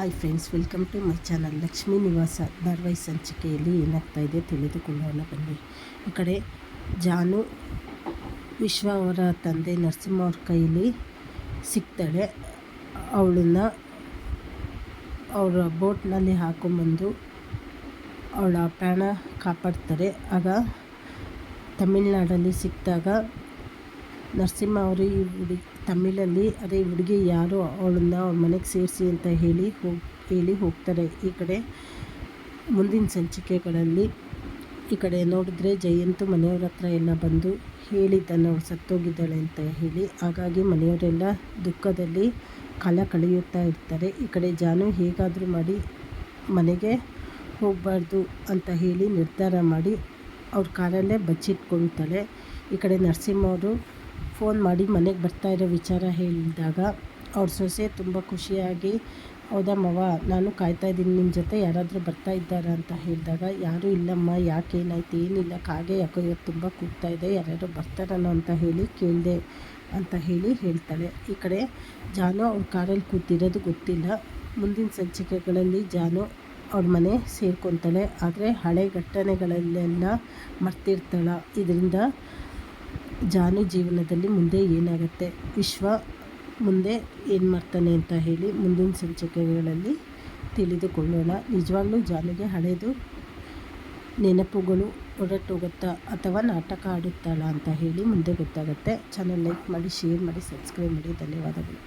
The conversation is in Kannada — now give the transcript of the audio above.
Hi friends welcome to my channel Lakshmi Nivasa ಧಾರವಾಹಿ ಸಂಚಿಕೆಯಲ್ಲಿ ಏನಾಗ್ತಾ ಇದೆ ತಿಳಿದುಕೊಳ್ಳೋಣ, ಬನ್ನಿ. ಈ ಕಡೆ ಜಾನು ವಿಶ್ವ ಅವರ ತಂದೆ ನರಸಿಂಹ ಅವ್ರ ಕೈಲಿ ಸಿಗ್ತಾಳೆ. ಅವಳನ್ನ ಅವರ ಬೋಟ್ನಲ್ಲಿ ಹಾಕೊಂಬಂದು ಅವಳ ಪ್ರಾಣ ಕಾಪಾಡ್ತಾರೆ. ಆಗ ತಮಿಳ್ನಾಡಲ್ಲಿ ಸಿಕ್ಕಿದಾಗ ನರಸಿಂಹ ಅವರು ಈ ಹುಡುಗಿ, ತಮಿಳಲ್ಲಿ, ಅದೇ ಹುಡುಗಿ ಯಾರು, ಅವಳನ್ನ ಅವ್ರ ಮನೆಗೆ ಸೇರಿಸಿ ಅಂತ ಹೇಳಿ ಹೋಗಿ, ಹೇಳಿ ಹೋಗ್ತಾರೆ. ಈ ಕಡೆ ಮುಂದಿನ ಸಂಚಿಕೆಗಳಲ್ಲಿ ಈ ಕಡೆ ನೋಡಿದ್ರೆ ಜಯಂತು ಮನೆಯವ್ರ ಹತ್ರ ಎಲ್ಲ ಬಂದು ಹೇಳಿದ್ದಾನೆ ಅವಳು ಸತ್ತೋಗಿದ್ದಾಳೆ ಅಂತ ಹೇಳಿ, ಹಾಗಾಗಿ ಮನೆಯವರೆಲ್ಲ ದುಃಖದಲ್ಲಿ ಕಾಲ ಕಳೆಯುತ್ತಾ ಇರ್ತಾರೆ. ಈ ಕಡೆ ಜಾನು ಹೇಗಾದರೂ ಮಾಡಿ ಮನೆಗೆ ಹೋಗಬಾರ್ದು ಅಂತ ಹೇಳಿ ನಿರ್ಧಾರ ಮಾಡಿ ಅವ್ರ ಕಾಲಲ್ಲೇ ಬಚ್ಚಿಟ್ಕೊಳ್ತಾಳೆ. ಈ ಕಡೆ ನರಸಿಂಹ ಅವರು ಫೋನ್ ಮಾಡಿ ಮನೆಗೆ ಬರ್ತಾ ಇರೋ ವಿಚಾರ ಹೇಳಿದಾಗ ಅವ್ರ ಸೊಸೆ ತುಂಬ ಖುಷಿಯಾಗಿ ಹೌದಮ್ಮವ್ವ ಮವ, ನಾನು ಕಾಯ್ತಾ ಇದ್ದೀನಿ ನಿಮ್ಮ ಜೊತೆ ಯಾರಾದರೂ ಬರ್ತಾ ಇದ್ದಾರಾ? ಅಂತ ಹೇಳಿದಾಗ, ಯಾರೂ ಇಲ್ಲಮ್ಮ, ಯಾಕೆ ಏನಾಯ್ತು? ಏನಿಲ್ಲ, ಕಾಗೆ ಯಾಕೋ ಇವತ್ತು ತುಂಬ ಕೂಗ್ತಾ ಇದೆ ಯಾರ್ಯಾರೋ ಬರ್ತಾರನೋ ಅಂತ ಹೇಳಿ ಕೇಳಿದೆ ಅಂತ ಹೇಳಿ ಹೇಳ್ತಾಳೆ. ಈ ಕಡೆ ಜಾನು ಅವ್ರ ಕಾರಲ್ಲಿ ಕೂತಿರೋದು ಗೊತ್ತಿಲ್ಲ. ಮುಂದಿನ ಸಂಚಿಕೆಗಳಲ್ಲಿ ಜಾನು ಅವ್ರ ಮನೆ ಸೇರ್ಕೊತಾಳೆ. ಆದರೆ ಹಳೆ ಘಟನೆಗಳಲ್ಲೆಲ್ಲ ಮರ್ತಿರ್ತಾಳೆ. ಇದರಿಂದ ಜಾನು ಜೀವನದಲ್ಲಿ ಮುಂದೆ ಏನಾಗುತ್ತೆ? ವಿಶ್ವ ಮುಂದೆ ಏನು ಮಾಡ್ತಾನೆ ಅಂತ ಹೇಳಿ ಮುಂದಿನ ಸಂಚಿಕೆಗಳಲ್ಲಿ ತಿಳಿದುಕೊಳ್ಳೋಣ. ನಿಜವಾಗ್ಲೂ ಜಾನಿಗೆ ಹಳೆಯದು ನೆನಪುಗಳು ಹೊರಟೋಗುತ್ತಾ ಅಥವಾ ನಾಟಕ ಆಡುತ್ತಾಳ ಅಂತ ಹೇಳಿ ಮುಂದೆ ಗೊತ್ತಾಗುತ್ತೆ. ಚಾನಲ್ ಲೈಕ್ ಮಾಡಿ ಶೇರ್ ಮಾಡಿ ಸಬ್ಸ್ಕ್ರೈಬ್ ಮಾಡಿ. ಧನ್ಯವಾದಗಳು.